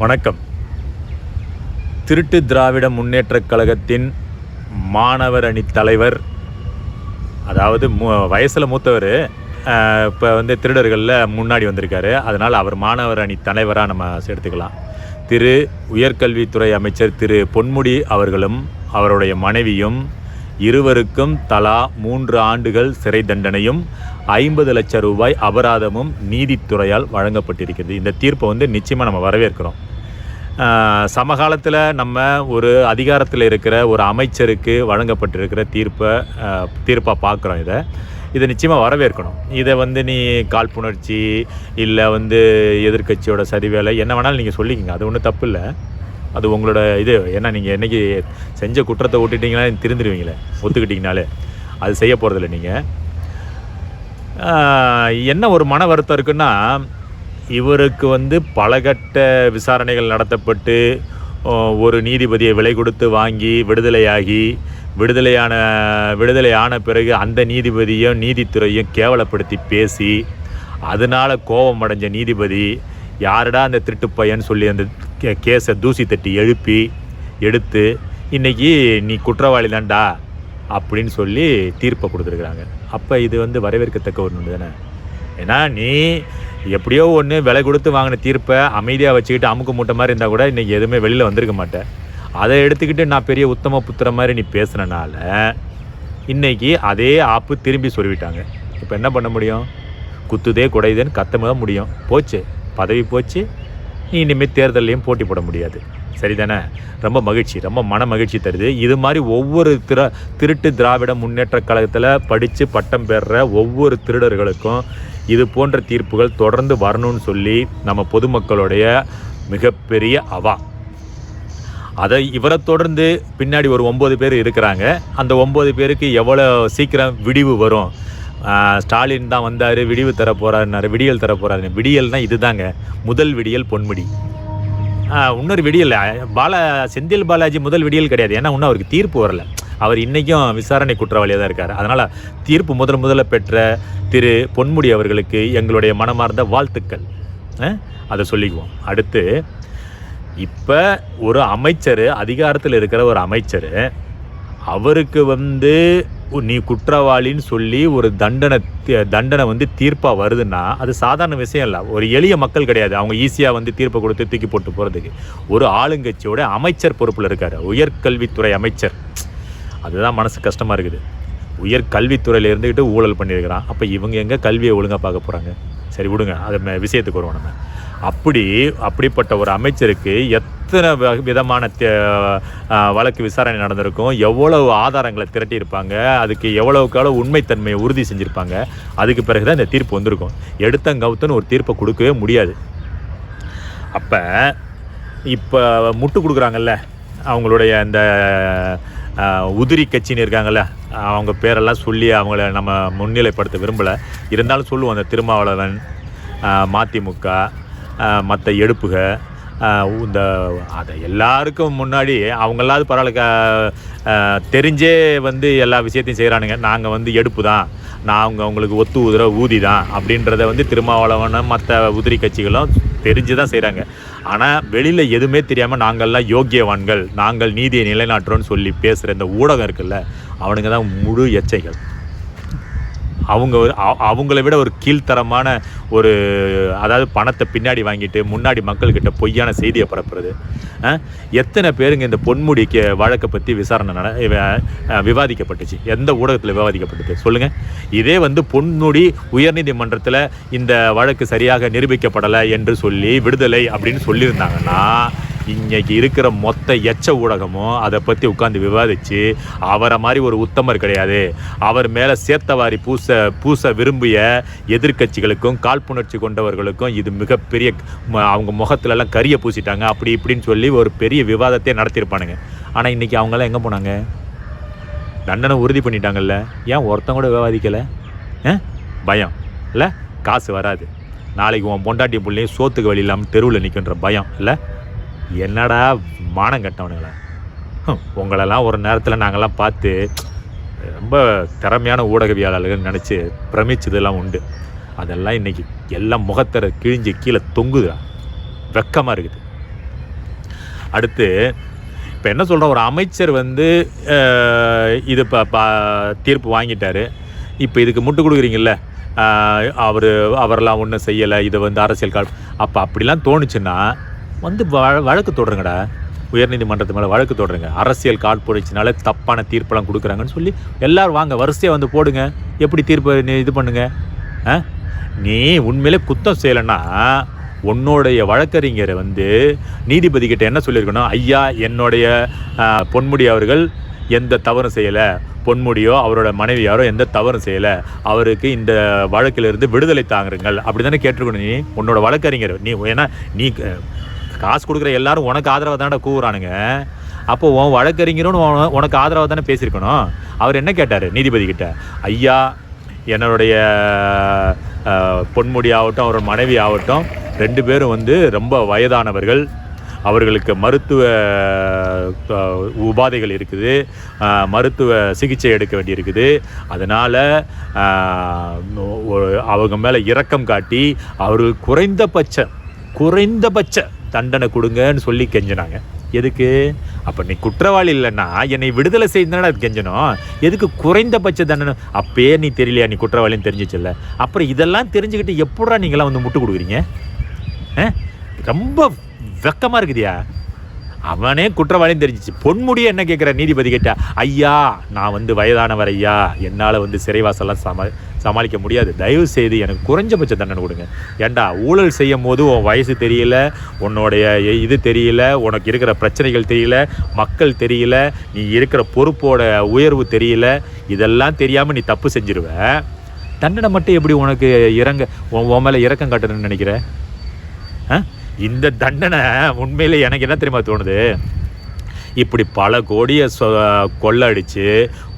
வணக்கம். திருட்டு திராவிட முன்னேற்றக் கழகத்தின் மாணவர் அணி தலைவர் அதாவது மு வயசில் மூத்தவர் இப்போ வந்து திருடர்களில் முன்னாடி வந்திருக்காரு. அதனால் அவர் மாணவர் அணி தலைவராக நம்ம எடுத்துக்கலாம். திரு உயர்கல்வித்துறை அமைச்சர் திரு பொன்முடி அவர்களும் அவருடைய மனைவியும் இருவருக்கும் தலா மூன்று ஆண்டுகள் சிறை தண்டனையும் ஐம்பது லட்சம் ரூபாய் அபராதமும் நீதித்துறையால் வழங்கப்பட்டிருக்கிறது. இந்த தீர்ப்பை வந்து நிச்சயமாக நம்ம வரவேற்கிறோம். சமகாலத்தில் நம்ம ஒரு அதிகாரத்தில் இருக்கிற ஒரு அமைச்சருக்கு வழங்கப்பட்டிருக்கிற தீர்ப்பை தீர்ப்பாக பார்க்குறோம் இதை. இதை நிச்சயமாக வரவேற்கணும். இதை வந்து நீ காழ்ப்புணர்ச்சி இல்லை வந்து எதிர்கட்சியோட சரிவேலை என்ன வேணாலும் நீங்கள் சொல்லிக்கங்க. அது ஒன்றும் தப்பு இல்லை. அது உங்களோட இது. ஏன்னா நீங்கள் என்றைக்கு செஞ்ச குற்றத்தை விட்டுட்டீங்களா திருந்துருவீங்களே ஒத்துக்கிட்டீங்கனாலே. அது செய்ய போகிறதில்ல நீங்கள் என்ன ஒரு மன வருத்தம் இருக்குன்னா இவருக்கு வந்து பலகட்ட விசாரணைகள் நடத்தப்பட்டு ஒரு நீதிபதியை விலை கொடுத்து வாங்கி விடுதலையாகி விடுதலையான விடுதலை ஆன பிறகு அந்த நீதிபதியும் நீதித்துறையும் கேவலப்படுத்தி பேசி அதனால கோபம் அடைஞ்ச நீதிபதி யாருடா அந்த திருட்டு பையன் சொல்லி அந்த கே கேஸை தூசி தட்டி எழுப்பி எடுத்து இன்றைக்கி நீ குற்றவாளி தான்டா அப்படின்னு சொல்லி தீர்ப்பை கொடுத்துருக்குறாங்க. அப்போ இது வந்து வரவேற்கத்தக்க ஒன்று தானே? ஏன்னா நீ எப்படியோ ஒன்று விலை கொடுத்து வாங்கின தீர்ப்பை அமைதியாக வச்சுக்கிட்டு அமுக்கு மூட்டை மாதிரி இருந்தால் கூட இன்றைக்கி எதுவுமே வெளியில் வந்திருக்க மாட்டேன். அதை எடுத்துக்கிட்டு நான் பெரிய உத்தம புத்திர மாதிரி நீ பேசுனனால இன்னைக்கு அதே ஆப்பு திரும்பி சொல்லிவிட்டாங்க. இப்போ என்ன பண்ண முடியும்? குத்துதே குடையுதேன்னு கத்தமாக முடியும். போச்சு. பதவி போச்சு. நீ இனிமேல் தேர்தல்லையும் போட்டி போட முடியாது. சரிதானே? ரொம்ப மகிழ்ச்சி ரொம்ப மன மகிழ்ச்சி தருது. இது மாதிரி ஒவ்வொரு திர திருட்டு திராவிட முன்னேற்ற கழகத்தில் படித்து பட்டம் பெறுற ஒவ்வொரு திருடர்களுக்கும் இது போன்ற தீர்ப்புகள் தொடர்ந்து வரணும்னு சொல்லி நம்ம பொதுமக்களுடைய மிகப்பெரிய அவா. அதை இவரை தொடர்ந்து பின்னாடி ஒரு ஒம்பது பேர் இருக்கிறாங்க. அந்த ஒம்பது பேருக்கு எவ்வளோ சீக்கிரம் விடிவு வரும்? ஸ்டாலின் தான் வந்தார் விடிவு தர போகிறாருனாரு விடியல் தர போகிறாரு விடியல்னால் இதுதாங்க. முதல் விடியல் பொன்முடி. இன்னொரு விடியல் பால செந்தில் பாலாஜி முதல் விடியல் கிடையாது. ஏன்னா இன்னும் அவருக்கு தீர்ப்பு வரல. அவர் இன்றைக்கும் விசாரணை குற்றவாளியாக தான் இருக்கார். அதனால் தீர்ப்பு முதல் முதல்ல பெற்ற திரு பொன்முடி அவர்களுக்கு எங்களுடைய மனமார்ந்த வாழ்த்துக்கள். அதை சொல்லிக்குவோம். அடுத்து இப்போ ஒரு அமைச்சர் அதிகாரத்தில் இருக்கிற ஒரு அமைச்சர் அவருக்கு வந்து நீ குற்றவாளின்னு சொல்லி ஒரு தண்டனை தி- தண்டனை வந்து தீர்ப்பாக வருதுன்னா அது சாதாரண விஷயம் இல்லை. ஒரு எளிய மக்கள் கிடையாது. அவங்க ஈஸியாக வந்து தீர்ப்பை கொடுத்து தூக்கி போட்டு போகிறதுக்கு ஒரு ஆளுங்கட்சியோட அமைச்சர் பொறுப்பில் இருக்கார். உயர்கல்வித்துறை அமைச்சர். அதுதான் மனசு கஷ்டமாக இருக்குது. உயர் கல்வித்துறையில் இருந்துக்கிட்டு ஊழல் பண்ணியிருக்கிறான். அப்போ இவங்க எங்கே கல்வியை ஒழுங்காக பார்க்க போகிறாங்க சரி விடுங்க. அது விஷயத்துக்கு வருவோம் நம்ம. அப்படி அப்படிப்பட்ட ஒரு அமைச்சருக்கு எத் எத்தனை விதமான தே- வழக்கு விசாரணை நடந்திருக்கும்? எவ்வளவு ஆதாரங்களை திரட்டியிருப்பாங்க? அதுக்கு எவ்வளவுக்கு எவ்வளோ உண்மைத்தன்மையை உறுதி செஞ்சுருப்பாங்க? அதுக்கு பிறகு தான் இந்த தீர்ப்பு வந்திருக்கும். எடுத்தங்கவுத்துன்னு ஒரு தீர்ப்பை கொடுக்கவே முடியாது. அப்போ இப்போ முட்டு கொடுக்குறாங்கல்ல? அவங்களுடைய அந்த உதிரி கட்சின்னு இருக்காங்கல்ல? அவங்க பேரெல்லாம் சொல்லி அவங்கள நம்ம முன்னிலைப்படுத்த விரும்பலை. இருந்தாலும் சொல்லுவோம் அந்த திருமாவளவன் மதிமுக மற்ற எடுப்புக. இந்த அதை எல்லாருக்கும் முன்னாடி அவங்களாவது பரவாயில்ல க- தெரிஞ்சே வந்து எல்லா விஷயத்தையும் செய்கிறானுங்க நாங்கள் வந்து எடுப்பு தான். நான் அவங்க அவங்களுக்கு ஒத்து உதிர ஊதி தான் அப்படின்றத வந்து திருமாவளவனும் மற்ற உதிரி கட்சிகளும் தெரிஞ்சு தான் செய்கிறாங்க ஆனால் வெளியில் எதுவுமே தெரியாமல் நாங்கள்லாம் யோக்கியவான்கள். நாங்கள் நீதியை நிலைநாட்டுறோன்னு சொல்லி பேசுகிற இந்த ஊடகம் இருக்குல்ல அவனுங்க தான் முழு எச்சைகள். அவங்க ஒரு- அவங்கள விட ஒரு கீழ்த்தரமான ஒரு அதாவது பணத்தை பின்னாடி வாங்கிட்டு முன்னாடி மக்கள்கிட்ட பொய்யான செய்தியை பரப்புறது. எத்தனை பேருங்க இந்த பொன்முடிக்கு வழக்கை பற்றி விசாரணை நட விவாதிக்கப்பட்டுச்சு? எந்த ஊடகத்தில் விவாதிக்கப்பட்டது? சொல்லுங்கள் இதே வந்து பொன்முடி உயர்நீதிமன்றத்தில் இந்த வழக்கு சரியாக நிரூபிக்கப்படலை என்று சொல்லி விடுதலை அப்படின்னு சொல்லியிருந்தாங்கன்னா இன்னைக்கு இருக்கிற மொத்த எச்ச ஊடகமும் அதை பற்றி உட்காந்து விவாதித்து அவரை மாதிரி ஒரு உத்தமர் கிடையாது. அவர் மேலே சேத்தவாரி பூச பூச விரும்பிய எதிர்க்கட்சிகளுக்கும் காழ்ப்புணர்ச்சி கொண்டவர்களுக்கும் இது மிகப்பெரிய ம- அவங்க முகத்துலலாம் கரிய பூசிட்டாங்க. அப்படி இப்படின்னு சொல்லி ஒரு பெரிய விவாதத்தை நடத்தியிருப்பானுங்க. ஆனால் இன்றைக்கி அவங்கெல்லாம் எங்கே போனாங்க? தண்டனை உறுதி பண்ணிட்டாங்கல்ல. ஏன் ஒருத்தங்க கூட விவாதிக்கலை? ஆ? பயம். இல்லை? காசு வராது. நாளைக்கு உன் பொண்டாட்டி பிள்ளையும் சோத்துக்கு வழி இல்லாமல் தெருவில் நிற்கின்ற பயம். இல்லை? என்னடா மானம் கட்டவனுங்களா? உங்களெல்லாம் ஒரு நேரத்தில் நாங்கள்லாம் பார்த்து ரொம்ப திறமையான ஊடகவியாளர்கள் நினச்சி பிரமிச்சதெல்லாம் உண்டு. அதெல்லாம் இன்னைக்கு எல்லாம் முகத்தர கிழிஞ்சு கீழே தொங்குதுடா. வெக்கமாக இருக்குது. அடுத்து இப்போ என்ன சொல்கிறோம் ஒரு அமைச்சர் வந்து இது இப்போ தீர்ப்பு வாங்கிட்டார். இப்போ இதுக்கு முட்டு கொடுக்குறீங்கல்ல அவர் அவரெல்லாம் ஒன்றும் செய்யலை இதை வந்து அரசியல் கால் அப்போ அப்படிலாம் தோணுச்சுன்னா வந்து வழ- வழக்கு தொடருங்கடா உயர்நீதிமன்றத்து மேலே வழக்கு தொடருங்க அரசியல் காழ்ப்புணர்ச்சினால தப்பான தீர்ப்பெல்லாம் கொடுக்குறாங்கன்னு சொல்லி எல்லோரும் வாங்க வரிசையாக வந்து போடுங்க. எப்படி தீர்ப்பு நீ இது பண்ணுங்க? நீ உண்மையிலே குத்தம் செய்யலைன்னா உன்னுடைய வழக்கறிஞரை வந்து நீதிபதிக்கிட்ட என்ன சொல்லியிருக்கணும்? ஐயா என்னுடைய பொன்முடி அவர்கள் எந்த தவறும் செய்யலை. பொன்முடியோ அவரோட மனைவியாரோ எந்த தவறும் செய்யலை. அவருக்கு இந்த வழக்கிலிருந்து விடுதலை தாங்குறீங்கள் அப்படி தானே கேட்டிருக்கணும் நீ? உன்னோட வழக்கறிஞர். நீ ஏன்னா நீ காசு கொடுக்குற எல்லாரும் உனக்கு ஆதரவாக தானே கூவுறானுங்க. அப்போ உன் வழக்கறிஞரும் உனக்கு ஆதரவாக தானே பேசியிருக்கணும். அவர் என்ன கேட்டார் நீதிபதி கிட்ட ஐயா என்னுடைய பொன்முடி ஆகட்டும் அவரோட மனைவி ஆகட்டும் ரெண்டு பேரும் வந்து ரொம்ப வயதானவர்கள். அவர்களுக்கு மருத்துவ உபாதைகள் இருக்குது. மருத்துவ சிகிச்சை எடுக்க வேண்டியிருக்குது. அதனால் அவங்க மேலே இரக்கம் காட்டி அவர்கள் குறைந்தபட்ச குறைந்தபட்ச தண்டனை கொடுங்கன்னு சொல்லி கெஞ்சினாங்க. எதுக்கு? அப்போ நீ குற்றவாளி இல்லைன்னா என்னை விடுதலை செய்தானே அது கெஞ்சணும். எதுக்கு குறைந்தபட்ச தண்டனை? அப்பயே நீ தெரியலையா? நீ குற்றவாளின்னு தெரிஞ்சிச்சில்ல. அப்புறம் இதெல்லாம் தெரிஞ்சுக்கிட்டு எப்படா நீங்களாம் வந்து முட்டு கொடுக்குறீங்க? ஆ? ரொம்ப வெக்கமாக இருக்குதியா? அவனே குற்றவாளின்னு தெரிஞ்சிச்சு. பொன்முடியை என்ன கேட்குற நீதிபதி கேட்டா ஐயா நான் வந்து வயதானவர் ஐயா. என்னால் வந்து சிறைவாசெல்லாம் சமா சமாளிக்க முடியாது. தயவு செய்து எனக்கு குறைஞ்சபட்ச தண்டனை கொடுங்க. ஏண்டா ஊழல் செய்யும் போது உன் வயசு தெரியல உன்னுடைய இது தெரியல உனக்கு இருக்கிற பிரச்சனைகள் தெரியல மக்கள் தெரியல நீ இருக்கிற பொறுப்போட உயர்வு தெரியல இதெல்லாம் தெரியாமல் நீ தப்பு செஞ்சிருவ. தண்டனை மட்டும் எப்படி உனக்கு இறங்க உன் உன் மேலே இறக்கம் காட்டணும்னு நினைக்கிற? ஆ? இந்த தண்டனை உண்மையில் எனக்கு என்ன தெரியுமா தோணுது? இப்படி பல கோடியை சொ கொள்ளடிச்சு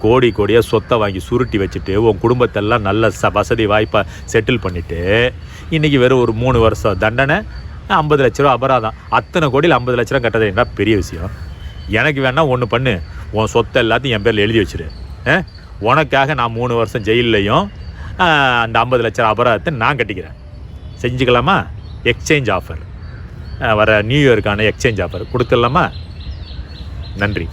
கோடி கோடியாக சொத்தை வாங்கி சுருட்டி வச்சுட்டு உன் குடும்பத்தெல்லாம் நல்ல ச வசதி வாய்ப்பாக செட்டில் பண்ணிவிட்டு இன்றைக்கி வெறும் ஒரு மூணு வருஷம் தண்டனை ஐம்பது லட்ச ரூபா அபராதம். அத்தனை கோடியில் ஐம்பது லட்ச ரூபா கட்டது என்ன பெரிய விஷயம்? எனக்கு வேணால் ஒன்று பண்ணு. உன் சொத்தை எல்லாத்தையும் என் பேரில் எழுதி வச்சிரு. உனக்காக நான் மூணு வருஷம் ஜெயில்லையும் அந்த ஐம்பது லட்ச ரூபா அபராதத்தை நான் கட்டிக்கிறேன். செஞ்சுக்கலாமா? எக்ஸ்சேஞ்ச் ஆஃபர் வர நியூ இயருக்கான எக்ஸ்சேஞ்ச் ஆஃபர் கொடுத்துடலாமா நன்றி.